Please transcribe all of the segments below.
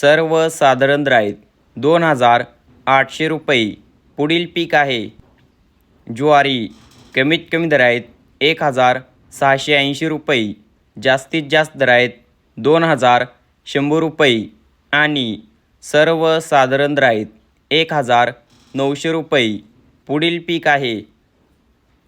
सर्वसाधारण साधारण आहेत दोन हजार आठशे रुपये पुढील पीक आहे. ज्वारी कमीत कमी दर आहेत एक हजार सहाशे ऐंशी रुपये जास्तीत जास्त दर आहेत दोन हजार शंभर रुपये आणि सर्वसाधारण दर आहेत एक हजार नऊशे रुपये पुढील पीक आहे.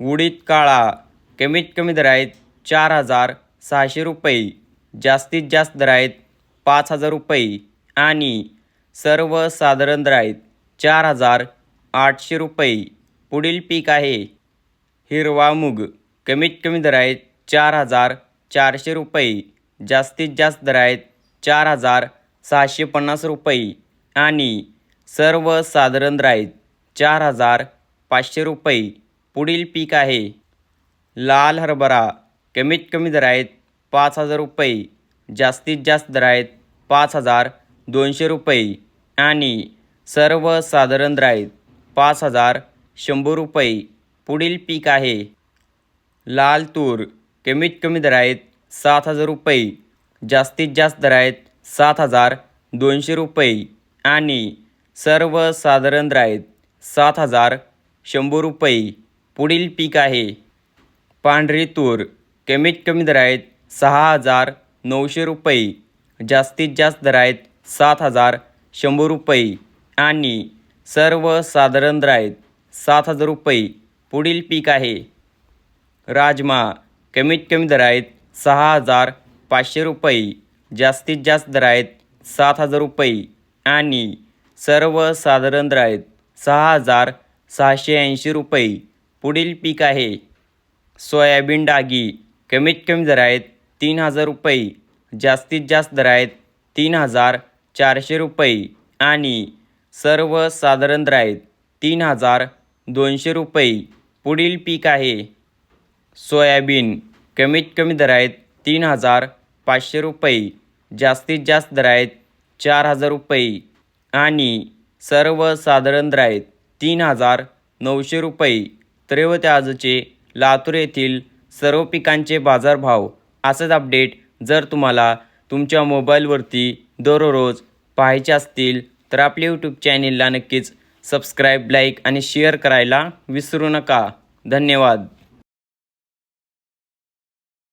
उडीद काळा कमीत कमी दर आहेत चार हजार सहाशे रुपये जास्तीत जास्त दर आहेत पाच हजार रुपये आणि सर्वसाधारण साधारण आहेत चार हजार आठशे रुपये. पुढील पीक आहे. हिरवा मूग. कमीत कमी दर आहेत चार हजार चारशे रुपये. जास्तीत जास्त दर आहेत चार हजार सहाशे पन्नास रुपये. आणि सर्वसाधारण साधारण आहेत चार हजार पाचशे रुपये. पुढील पीक आहे. लाल हरभरा. कमीत कमी दर आहेत पाच हजार रुपये. जास्तीत जास्त दर आहेत पाच हजार दोनशे रुपये आणि सर्वसाधारण राईत पाच हजार शंभर रुपये. पुढील पीक आहे. लाल तूर कमीत कमी दर आहेत सात हजार रुपये. जास्तीत जास्त दर आहेत सात हजार दोनशे रुपये आणि सर्वसाधारण राईत सात हजार शंभर रुपये. पुढील पीक आहे. पांढरी तूर कमीत कमी दर आहेत सहा हजार नऊशे रुपये. जास्तीत जास्त दर आहेत सात हजार शंभर रुपये आणि सर्वसाधारण दर आहेत सात हजार रुपये पुढील पीक आहे. राजमा कमीत कमी दर आहेत सहा हजार पाचशे रुपये जास्तीत जास्त दर आहेत सात हजार रुपये आणि सर्वसाधारण दर आहेत सहा हजार सहाशे ऐंशी रुपये पुढील पीक आहे. सोयाबीन डागी कमीत कमी दर आहेत तीन हजार रुपये जास्तीत जास्त दर आहेत तीन हजार चारशे रुपये आणि सर्वसाधारण दर आहेत तीन हजार दोनशे रुपये. पुढील पीक आहे. सोयाबीन. कमीत कमी दर आहेत तीन हजार पाचशे रुपये. जास्तीत जास्त दर आहेत चार हजार रुपये. आणि सर्वसाधारण साधारण आहेत तीन हजार नऊशे रुपये. त्रेवत आजचे लातूर येथील सर्व पिकांचे बाजारभाव असंच अपडेट. जर तुम्हाला तुमच्या मोबाईलवरती दररोज पाहायचे असतील तर आपल्या यूट्यूब चॅनेलला नक्कीच सबस्क्राईब लाईक आणि शेअर करायला विसरू नका. धन्यवाद.